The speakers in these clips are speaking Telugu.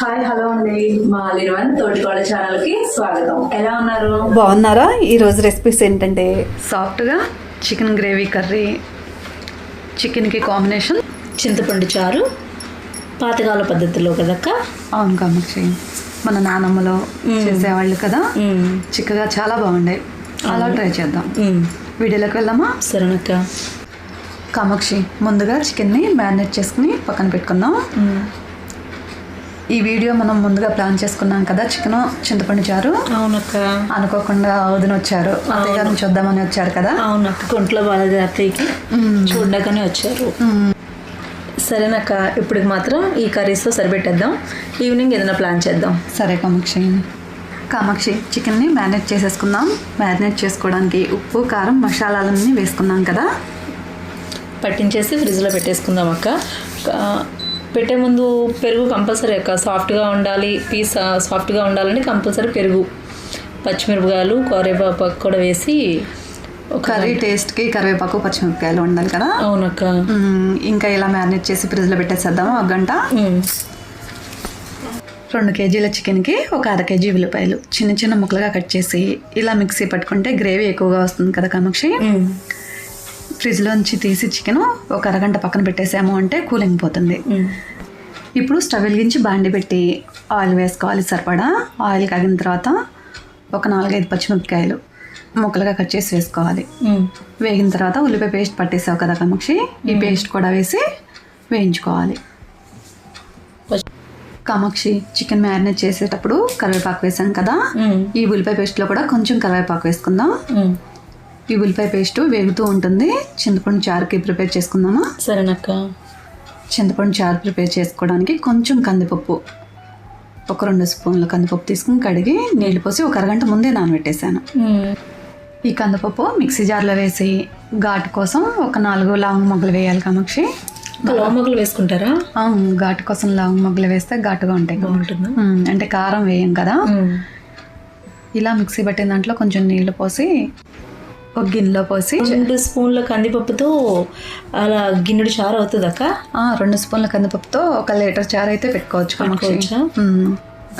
హాయ్ హలో అండి. మా అలిర్వన్ తోటికోడ ఛానల్కి స్వాగతం. ఎలా ఉన్నారు? బాగున్నారా? ఈరోజు రెసిపీస్ ఏంటంటే? సాఫ్ట్గా చికెన్ గ్రేవీ కర్రీ చికెన్కి కాంబినేషన్. చింతపండు చారు పాతకాల పద్ధతిలో కదక్క? అవును కామాక్షి మన నానమ్మలో చేసేవాళ్ళు కదా? చిక్కగా చాలా బాగుండే అలా ట్రై చేద్దాం. వీడియోలోకి వెళ్దామా? సరేనక్క. కామాక్షి ముందుగా చికెన్ని మ్యారినేట్ చేసుకుని పక్కన పెట్టుకుందాం. ఈ వీడియో మనం ముందుగా ప్లాన్ చేసుకున్నాం కదా చికెన్ చింతపండు చారు. అవునక్క. అనుకోకుండా వదిన వచ్చారు. చూద్దామని వచ్చారు కదా? అవునక్క కొంట్లో బాగా అత్తయ్యకి చూడగానే వచ్చారు. సరేనక్క ఇప్పటికి మాత్రం ఈ కర్రీస్తో సరిపెట్టేద్దాం. ఈవినింగ్ ఏదైనా ప్లాన్ చేద్దాం. సరే కామాక్షి. కామాక్షి చికెన్ని మ్యారినేట్ చేసేసుకుందాం. మ్యారినేట్ చేసుకోవడానికి ఉప్పు కారం మసాలాలన్నీ వేసుకున్నాం కదా? పట్టించేసి ఫ్రిడ్జ్లో పెట్టేసుకుందాం అక్క. పెట్టే ముందు పెరుగు కంపల్సరీ అక్క. సాఫ్ట్గా ఉండాలి పీస్ సాఫ్ట్గా ఉండాలని కంపల్సరీ పెరుగు. పచ్చిమిరపకాయలు కరివేపాకు కూడా వేసి ఒక కర్రీ టేస్ట్కి కరివేపాకు పచ్చిమిరపకాయలు ఉండాలి కదా? అవునక్క. ఇంకా ఇలా మ్యారినేట్ చేసి ఫ్రిడ్జ్లో పెట్టేసేద్దాము ఒక గంట. రెండు కేజీల చికెన్కి ఒక అర కేజీ ఉల్లిపాయలు. చిన్న చిన్న ముక్కలుగా కట్ చేసి ఇలా మిక్సీ పట్టుకుంటే గ్రేవీ ఎక్కువగా వస్తుంది కదా కామాక్షి. ఫ్రిడ్జ్లోంచి తీసి చికెన్ ఒక అరగంట పక్కన పెట్టేసాము అంటే కూలింగ్ పోతుంది. ఇప్పుడు స్టవ్ వెలిగించి బాండి పెట్టి ఆయిల్ వేసుకోవాలి సరిపడా ఆయిల్ కాగిన తర్వాత ఒక నాలుగైదు పచ్చిమిరపకాయలు ముక్కలుగా కట్ చేసి వేసుకోవాలి. వేగిన తర్వాత ఉల్లిపాయ పేస్ట్ పట్టేసావు కదా కమక్షి ఈ పేస్ట్ కూడా వేసి వేయించుకోవాలి కామాక్షి చికెన్ మ్యారినేట్ చేసేటప్పుడు కరివేపాకు వేసాం కదా. ఈ ఉల్లిపాయ పేస్ట్లో కూడా కొంచెం కరివేపాకు వేసుకుందాం. ఈ ఉల్లిపాయ పేస్ట్ వేగుతూ ఉంటుంది. చింతపండు చారుకి ప్రిపేర్ చేసుకుందామా? సరేనక్క. చింతపండు చారు ప్రిపేర్ చేసుకోవడానికి కొంచెం కందిపప్పు ఒక రెండు స్పూన్ల కందిపప్పు తీసుకుని కడిగి నీళ్ళు పోసి ఒక అరగంట ముందే నానబెట్టేశాను. ఈ కందిపప్పు మిక్సీ జార్లో వేసి ఘాటు కోసం ఒక నాలుగు లాంగ్ మొగ్గలు వేయాలి కామాక్షి పులావ్ మొగ్గలు వేసుకుంటారా? ఘాటు కోసం లాంగ్ మొగ్గలు వేస్తే ఘాటుగా ఉంటాయి. బాగుంటుందా? అంటే కారం వేయం కదా. ఇలా మిక్సీ పట్టిన దాంట్లో కొంచెం నీళ్ళు పోసి ఒక గిన్నెలో పోసి రెండు స్పూన్ల కందిపప్పుతో అలా గిన్నెడు చారు అవుతుంది అక్క. రెండు స్పూన్ల కందిపప్పుతో ఒక లీటర్ చారు అయితే పెట్టుకోవచ్చు.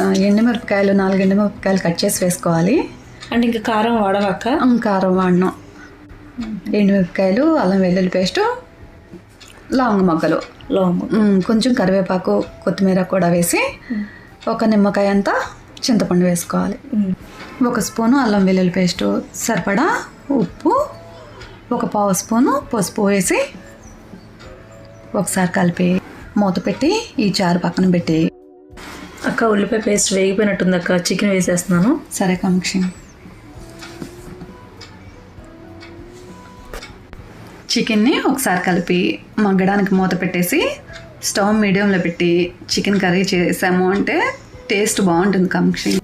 ఆ, ఎండుమిరపకాయలు నాలుగు ఎండుమిరపకాయలు కట్ చేసి వేసుకోవాలి. అంటే ఇంకా కారం వాడవక్క కారం వాడినాం. ఎండుమిరపకాయలు అల్లం వెల్లుల్లి పేస్టు లవంగ మొగ్గలు. ఉమ్, కొంచెం కరివేపాకు కొత్తిమీర కూడా వేసి ఒక నిమ్మకాయ అంతా చింతపండు వేసుకోవాలి. ఒక స్పూను అల్లం వెల్లుల్లి పేస్టు సరిపడా ఉప్పు ఒక పావు స్పూను పసుపు వేసి ఒకసారి కలిపి మూత పెట్టి ఈ చారు పక్కన పెట్టి. అక్క ఉల్లిపాయ పేస్ట్ వేగిపోయినట్టుంది అక్క. చికెన్ వేసేస్తున్నాను. సరే కామాక్షి చికెన్ని ఒకసారి కలిపి మగ్గడానికి మూత పెట్టేసి స్టవ్ మీడియంలో పెట్టి చికెన్ కర్రీ చేసాము అంటే టేస్ట్ బాగుంటుంది కామాక్షి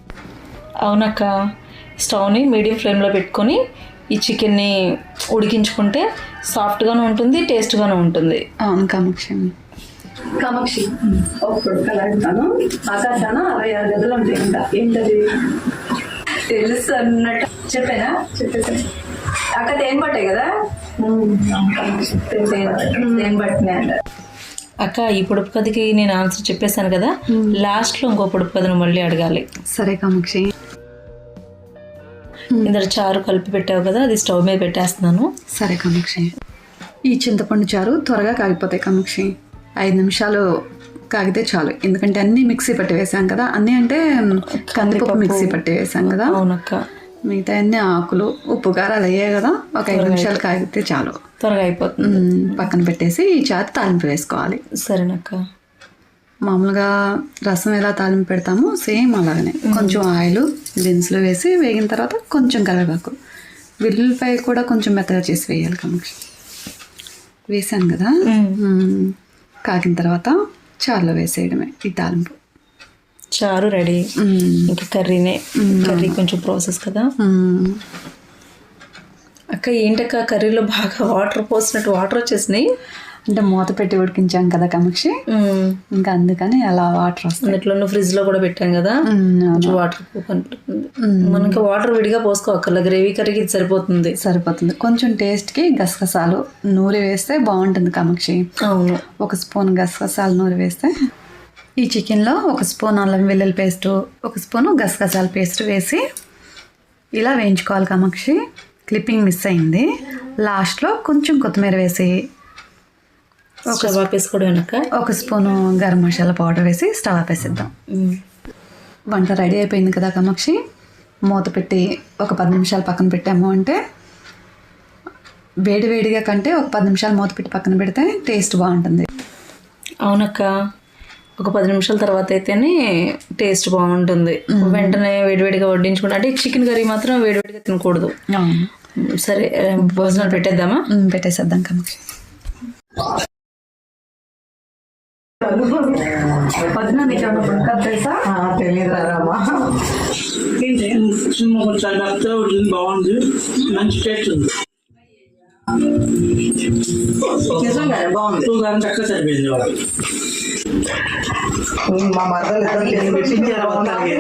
అవునక్క. స్టవ్ని మీడియం ఫ్లేమ్లో పెట్టుకొని ఈ చికెన్ని ఉడికించుకుంటే సాఫ్ట్గాను ఉంటుంది టేస్ట్గాను ఉంటుంది. అవును కామాక్షి. కామాక్షి ఒకప్పుడు కలాడుతాను ఆకాశాన అరవై ఆరు గదులు ఉంటాయంట ఏంటది? తెలుసు అన్నట్టు చెప్పానా? చెప్పేసి. అక్క తేన్ పట్టాయి కదా? తేన్ పట్టినాయి అంట అక్క ఈ పొడుపు కథకి నేను ఆన్సర్ చెప్పేశాను కదా. లాస్ట్లో ఇంకో పొడుపు కథను మళ్ళీ అడగాలి. సరే కామాక్షి. ఇందరు చారు కలిపి పెట్టావు కదా అది స్టవ్ మీద పెట్టేస్తున్నాను. సరే కామాక్షి. ఈ చింతపండు చారు త్వరగా కాగిపోతాయి కామాక్షి. ఐదు నిమిషాలు కాగితే చాలు. ఎందుకంటే అన్నీ మిక్సీ పట్టి వేసాం కదా. అన్నీ అంటే కందిపప్పు మిక్సీ పట్టి వేసాం కదా. అవునక్క. మిగతా అన్ని ఆకులు ఉప్పు కారాలు అయ్యాయి కదా. ఒక ఐదు నిమిషాలు కాగితే చాలు. త్వరగా అయిపోతుంది. మ్మ్, పక్కన పెట్టేసి ఈ చారు తాలింపు వేసుకోవాలి. సరేనక్క. మామూలుగా రసం ఎలా తాలింపు పెడతామో సేమ్ అలాగనే. కొంచెం ఆయిల్ దినుసులు వేసి వేగిన తర్వాత కొంచెం కరివేపాకు. వెల్లుల్లిపాయ కూడా కొంచెం మెత్తగా చేసి వేయాలి కమక్ష వేసాను కదా. కాగిన తర్వాత చారులో వేసేయడమే ఈ తాలింపు. చారు రెడీ. ఇంకా కర్రీనే. కర్రీ కొంచెం ప్రాసెస్ కదా. అక్క ఏంటక్క కర్రీలో బాగా వాటర్ పోసినట్టు వాటర్ వచ్చేసినాయి? అంటే మూత పెట్టి ఉడికించాం కదా కమక్షి? ఇంకా అందుకని అలా వాటర్ వస్తాయి. అన్నిట్లో ఫ్రిడ్జ్లో కూడా పెట్టాం కదా? వాటర్ మనకి వాటర్ విడిగా పోసుకోవక్కర్లా గ్రేవీ కర్రీకి ఇది సరిపోతుంది. సరిపోతుంది. కొంచెం టేస్ట్కి గసగసాలు నూరి వేస్తే బాగుంటుంది కామాక్షి. అవును. ఒక స్పూన్ గసగసాలు నూరి వేస్తే. ఈ చికెన్లో ఒక స్పూన్ అల్లం వెల్లుల్లి పేస్ట్ ఒక స్పూను గసగసాల పేస్ట్ వేసి ఇలా వేయించుకోవాలి కామాక్షి. క్లిప్పింగ్ మిస్ అయింది. లాస్ట్లో కొంచెం కొత్తిమీర వేసి స్టవ్ ఆపేసుకోవడం అక్క ఒక స్పూను గరం మసాలా పౌడర్ వేసి స్టవ్ ఆపేసిద్దాం. వంట రెడీ అయిపోయింది కదా కామాక్షి. మూత పెట్టి ఒక పది నిమిషాలు పక్కన పెట్టాము అంటే వేడి వేడిగా కంటే ఒక పది నిమిషాలు మూత పెట్టి పక్కన పెడితే టేస్ట్ బాగుంటుంది. అవునక్క. ఒక పది నిమిషాల తర్వాత అయితేనే టేస్ట్ బాగుంటుంది. వెంటనే వేడివేడిగా వడ్డించుకుంటా అంటే చికెన్ కర్రీ మాత్రం వేడివేడిగా తినకూడదు. సరే భోజనాలు పెట్టేద్దామా? పెట్టేసేద్దాం కామాక్షి. వదిన నీకు ఏమైనా పుణ్యం తెలుసా? తెలియదు సినిమా కొంచెం బాగుంది. మంచి టేస్ట్ ఉంది. బాగుంది కారం చక్కగా సరిపోయింది మా మరదలు ఇద్దరు మొత్తానికి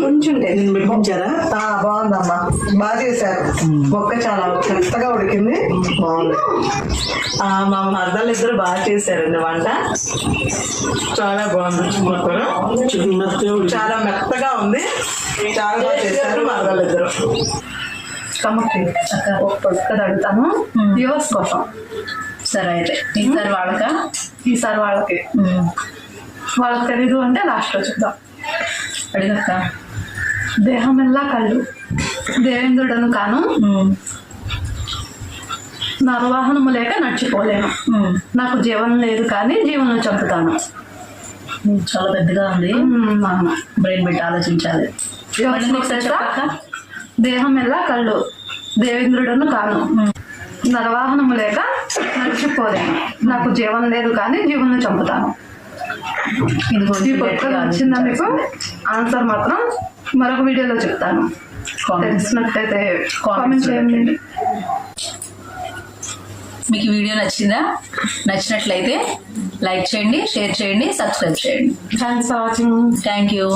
కొంచెం నేను పెట్టించారా ఆ, బాగుందమ్మా. బాగా చేశారు. మొక్క చాలా మెత్తగా ఉడికింది. బాగుంది. ఆ, మా మరదలు ఇద్దరు బాగా చేశారండి వంట. చాలా బాగుంది మొక్కలు. చాలా మెత్తగా ఉంది. చాలా బాగా చేశారు మరదలు ఇద్దరు. కమ్మకి ఒక పొడుకది అడుగుతాను వ్యూవర్స్ కోసం సరే అయితే ఈసారి వాళ్ళక? ఈసారి వాళ్ళకి. వాళ్ళకి తెలీదు అంటే లాస్ట్లో చూద్దాం అడిగక్క దేహమెల్లా కళ్ళు? దేవేంద్రుడను కాను? నరవాహనము లేక నడిచిపోలేను. నాకు జీవనం లేదు కానీ జీవనం చంపుతాను. చాలా పెద్దగా ఉంది. బ్రెయిన్ పెట్టి ఆలోచించాలి? దేహం ఎలా కళ్ళు? దేవేంద్రుడను కాను. నరవాహనము లేక నడిచిపోలేను. నాకు జీవనం లేదు కానీ జీవనం చంపుతాను. ఇది ఈ కొత్త వచ్చిందా మీకు? ఆన్సర్ మాత్రం మరొక వీడియోలో చెప్తాను. తెలిసినట్లయితే కామెంట్ చేయండి. మీకు వీడియో నచ్చిందా? నచ్చినట్లయితే లైక్ చేయండి షేర్ చేయండి సబ్స్క్రైబ్ చేయండి. Thanks for watching thank you